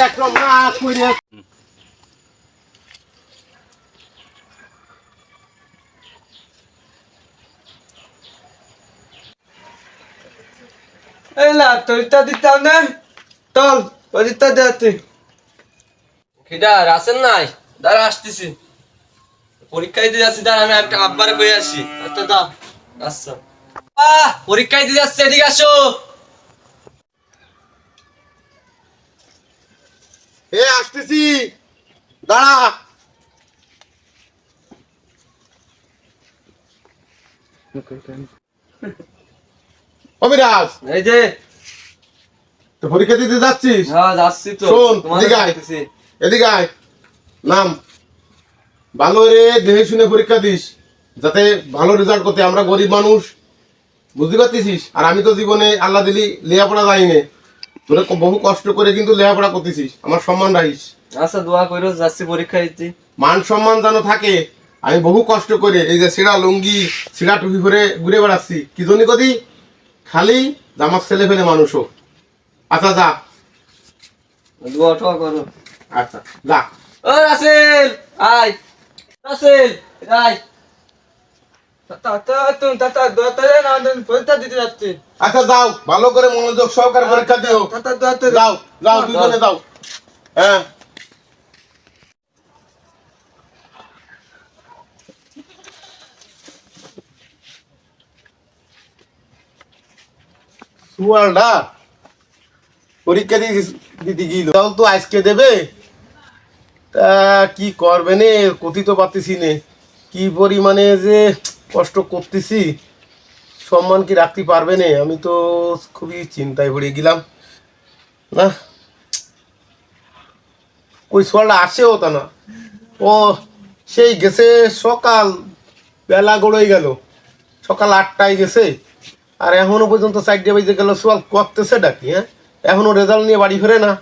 একদম তোরটা দিতাম না চল দেওয়াতে রাসেল নাই? দাঁড়া আসতেছি। পরীক্ষা দিতে যাচ্ছি দাঁড়া আমি একটা আব্বারে কয়ে আসি। আচ্ছা দা আচ্ছা। আহ দিতে যাচ্ছে এদিকে আসো। এ আসতেছি। দাঁড়া। অবিরাজ এই যে। তো পরীক্ষা দিতে যাচ্ছিস? হ্যাঁ যাচ্ছি তো। শোন, এদিকে আয়। এদিকে আয়। নাম। ভালো রে দেখে শুনে পরীক্ষা দিস। যাতে ভালো রেজাল্ট করতে আমরা গরিব মানুষ। বুঝতে পারতেছিস? আর আমি তো জীবনে আল্লাহ দিলি লেখাপড়া যাইনি। তোরা বহু কষ্ট করে কিন্তু লেখাপড়া করতেছিস। আমার সম্মান রাখিস। আচ্ছা দোয়া করো যাচ্ছি পরীক্ষা দিতে। মান সম্মান যেন থাকে আমি বহু কষ্ট করে এই যে সিরা লুঙ্গি সিরা টুপি করে ঘুরে বেড়াচ্ছি। কি জন্য কদি? খালি আমার ছেলে ফেলে মানুষ হোক। আচ্ছা যা। দোয়া টোয়া করো। আচ্ছা যা। ও রাসেল আয়। রাসেল আয় তাতা তুমি তাতা দোয়াতে না পরীক্ষা দিতে যাচ্ছে আচ্ছা যাও। ভালো করে মনোযোগ সহকারে পরীক্ষা দিও। যাও যাও, দুজনে যাও। হ্যাঁ। পরীক্ষা দিয়ে দিতে গিয়েছিল তাও তো আজকে দেবে। তা কি করবে কথিত পারতেছি নে। কি পরিমাণে যে কষ্ট করতেছি। সম্মান কি রাখতে পারবে না? আমি তো খুবই চিন্তায় পড়ে গেলাম। না। ওই সোয়ালটা আসেও তা না। ও, সেই গেছে সকাল বেলা গড়ই গেল। সকাল আটটায় গেছে। আর এখনও পর্যন্ত চারটে বাজে গেল। সোয়াল করতেছে ডাকি হ্যাঁ? এখনও রেজাল্ট নিয়ে বাড়ি ফেরে না।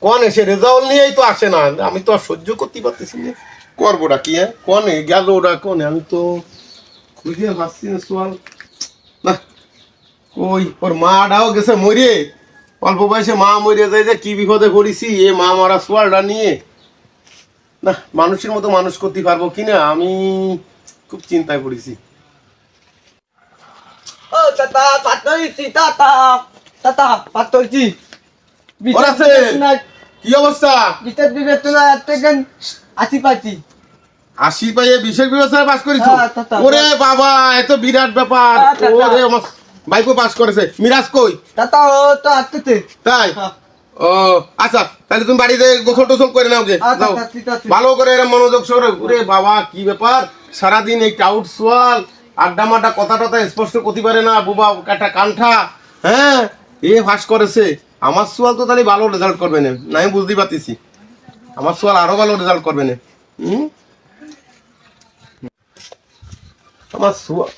কন এসে? রেজাল্ট নিয়েই তো আসে না। আমি তো আর সহ্য করতে পারতেছি না। করব ডাকি হ্যাঁ কনে গেল ওরা কনে আমি তো খুঁজে পাচ্ছি না সোয়াল না ওই ওর মাটাও গেছে মরে অল্প বয়সে মা মরে যায় যে কি বিপদে পড়েছি এ মা মারা সোয়ালটা নিয়ে না মানুষের মতো মানুষ করতে পারব কি না আমি খুব চিন্তায় পড়েছি ও? কি অবস্থা বিচার বিবেচনা আশি পাইয়ে বিশেষ পাস করেছ? হ্যাঁ, ওরে বাবা এত বিরাট ব্যাপার। হ্যাঁ। ওরে বাইকও পাস করেছে। মিরাজ কই? ও তো আসতেছে। তাই? হ্যাঁ। ও আচ্ছা তাহলে তুমি বাড়িতে গোসল টোসল করে নাও গে আচ্ছা। ভালো করে মনোযোগ সরে। ওরে বাবা কি ব্যাপার? সারাদিন এই টাউট সোয়াল আড্ডা মাড্ডা কথা টথা স্পষ্ট করতে পারে না বুবা একটা কান্ঠা হ্যাঁ? এ ফাঁস করেছে। আমার সোয়াল তো তাহলে ভালো রেজাল্ট করবে না। না আমি বুঝতে পারতেছি। আমার সোয়াল আরও ভালো রেজাল্ট করবে না। হুম? আমার সোয়াল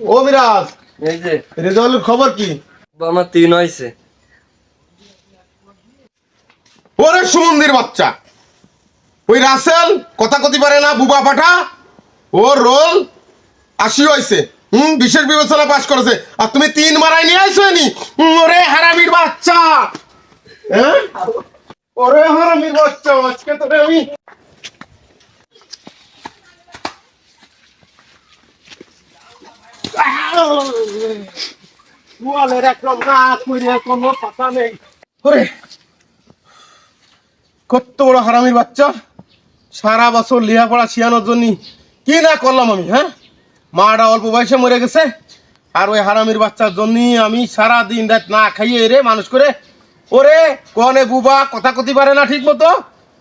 ও মিরাজ এই যে। রেজাল্টের খবর কি? আমার তিন হয়েছে। ওরে সুমন্দির বাচ্চা। ওই রাসেল কথা কতি পারে না বুবা পাঠা। ওর রোল আশি হয়েছে। হুম বিশেষ বিবেচনা পাশ করেছে। আর তুমি তিন মারাই নিয়ে আসো নি ওরে হারামির বাচ্চা। হ্যাঁ? ওরে হারামির বাচ্চা আজকে তোরে আমি ওয়ালের একদম না কইরে কোনো কথা নেই। ওরে কত বড় হারামির বাচ্চা। সারা বছর লেখাপড়া শিয়ানোর জন্য কি না করলাম আমি হ্যাঁ? মাটা অল্প বয়সে মরে গেছে। আর ওই হারামির বাচ্চার জন্য আমি সারা দিন রাত না খাইয়ে রে মানুষ করে ওরে কনে বুবা, কথা কতি পারে না ঠিক মতো?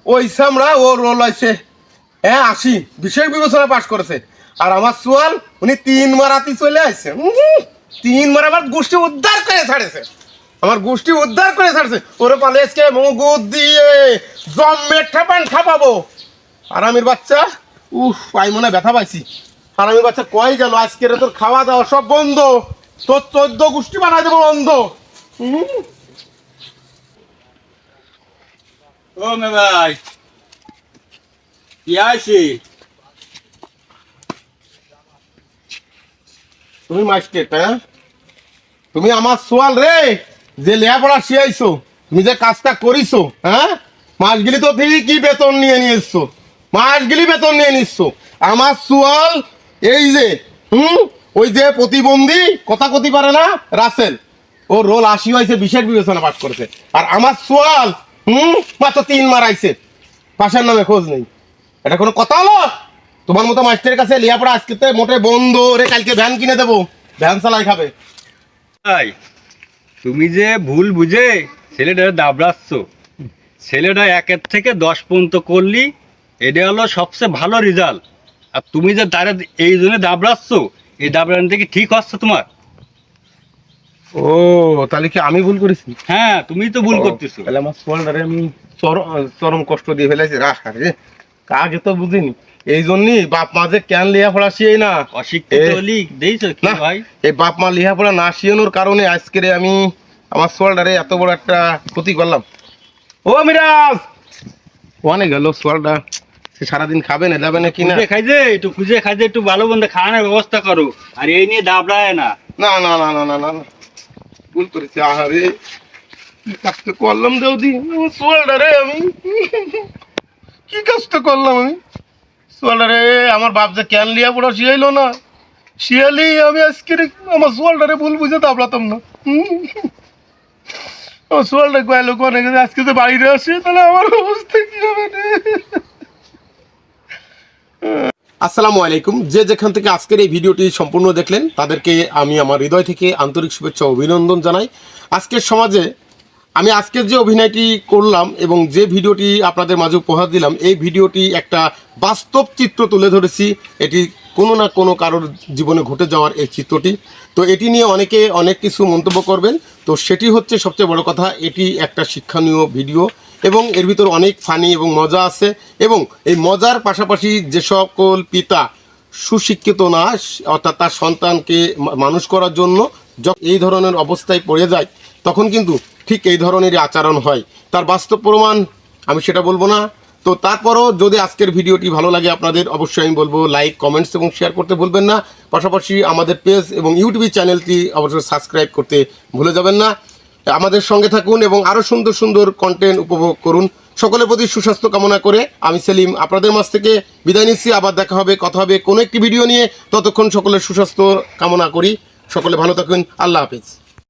ওই সামরা ও রোল হয়েছে হ্যাঁ আসি বিশেষ বিবেচনা পাশ করেছে। আর আমার সোয়াল উনি তিন মারাতি চলে আসছে তিন মারা আমার গোষ্ঠী উদ্ধার করে ছাড়েছে। আমার গোষ্ঠী উদ্ধার করে ছাড়ছে। ওরে পালে আজকে মগুদ দিয়ে জম্মে ঠেপান ঠাপাবো। আরামের বাচ্চা, উফ, পাই মনে ব্যথা পাইছি। আরামের বাচ্চা কয় গেল? আজকে রে তোর খাওয়া দাওয়া সব বন্ধ। তোর চোদ্দ গোষ্ঠী বানাই দেবো বন্ধ। ও মে ভাই কি তুমি মাস্টার হ্যাঁ? তুমি আমার সোয়াল রে, যে লেখাপড়া শিয়াইছো তুমি যে কাজটা করিছো হ্যাঁ? মাসগুলি তো ঠিকই বেতন নিয়ে নিয়ে এসছো মাসগুলি বেতন নিয়ে নিচ্ছ আমার সুয়াল এই যে, হুম? ওই যে প্রতিবন্ধী, কথা কতি পারে না, রাসেল। ও রোল আশি হয়েছে বিশেষ বিবেচনা পাঠ করেছে। আর আমার সোয়াল হুম? মাত্র তিন মারাইছে পাশের নামে খোঁজ নেই। এটা কোনো কথা হলো? তোমার মতো মাস্টারের কাছে লিয়াপড়া আজকে তো মোটে বন্ধ রে, কালকে ভ্যান কিনে দেবো। ভ্যান চালাই খাবে। ভাই তুমি যে ভুল বুঝে ছেলেটা দাবড়াচ্ছ। ছেলেটা একের থেকে দশ পর্যন্ত করলি, এটা হলো সবচেয়ে ভালো রেজাল্ট আর তুমি যে তারা এই জন্য দাবড়াচ্ছ, এই দাবড়ান থেকে ঠিক হচ্ছে তোমার? ও তাহলে কি আমি ভুল করেছি? হ্যাঁ তুমি তো ভুল করতেছো। তাহলে আমার আমি চরম কষ্ট দিয়ে ফেলেছি রাখ তো বুঝিনি। এই বাপ মা যে কেন না? অশিক্ষিত দেইছো কি ভাই? এই বাপ মা না কারণে আজকে আমি আমার এত বড় একটা ক্ষতি করলাম। ও মিরাজ! ওয়ানে গেল সোয়ালটা সে সারাদিন খাবে না যাবে না কিনা খাই যে একটু খুঁজে খাই যে একটু ভালো বন্ধু খাওয়ানোর ব্যবস্থা করো। আর এই নিয়ে দাবড়ায় না না না না না না না। ভুল করেছি, আহারে। কাজটা করলাম দেউদি? আমার সোয়ালটারে আমি। কি কাজটা করলাম আমি? সোয়ালটারে আমার বাপ যে ক্যান লিয়া পড়া শিয়াইলো না। শিয়ালি, আমি আজকে আমার সোয়ালটারে ভুল বুঝে দাবলাতাম না। আমার সোয়ালটা কোনে গেছে আজকে তো বাইরে আসে, তাহলে আমার অবস্থা কি হবে আসসালামু আলাইকুম। যে যেখান থেকে আজকের এই ভিডিওটি সম্পূর্ণ দেখলেন, তাদেরকে আমি আমার হৃদয় থেকে আন্তরিক শুভেচ্ছা অভিনন্দন জানাই। আজকের সমাজে আমি আজকের যে অভিনয়টি করলাম এবং যে ভিডিওটি আপনাদের মাঝে উপহার দিলাম, এই ভিডিওটি একটা বাস্তব চিত্র তুলে ধরেছি। এটি কোনো না কোনো কারোর জীবনে ঘটে যাওয়ার এই চিত্রটি। তো এটি নিয়ে অনেকে অনেক কিছু মন্তব্য করবেন। তো সেটি হচ্ছে সবচেয়ে বড় কথা, এটি একটা শিক্ষণীয় ভিডিও এবং এর ভিতর অনেক ফানি এবং মজা আছে এবং এই মজার পাশাপাশি যে সকল পিতা সুশিক্ষিত না, অর্থাৎ তার সন্তানকে মানুষ করার জন্য যখন এই ধরনের অবস্থায় পড়ে যায়, তখন কিন্তু ঠিক এই ধরনেরই আচরণ হয়। তার বাস্তব প্রমাণ আমি সেটা বলব না। তো তারপরও যদি আজকের ভিডিওটি ভালো লাগে আপনাদের, অবশ্যই আমি বলব লাইক কমেন্টস এবং শেয়ার করতে ভুলবেন না। পাশাপাশি আমাদের পেজ এবং ইউটিউব চ্যানেলটি অবশ্যই সাবস্ক্রাইব করতে ভুলে যাবেন না। আমাদের সঙ্গে থাকুন এবং আরও সুন্দর সুন্দর কন্টেন্ট উপভোগ করুন। সকলের প্রতি সুস্বাস্থ্য কামনা করে আমি সেলিম আপনাদের মাছ থেকে বিদায় নিচ্ছি। আবার দেখা হবে, কথা হবে কোনো একটি ভিডিও নিয়ে। ততক্ষণ সকলের সুস্বাস্থ্য কামনা করি। সকলে ভালো থাকুন। আল্লাহ হাফেজ।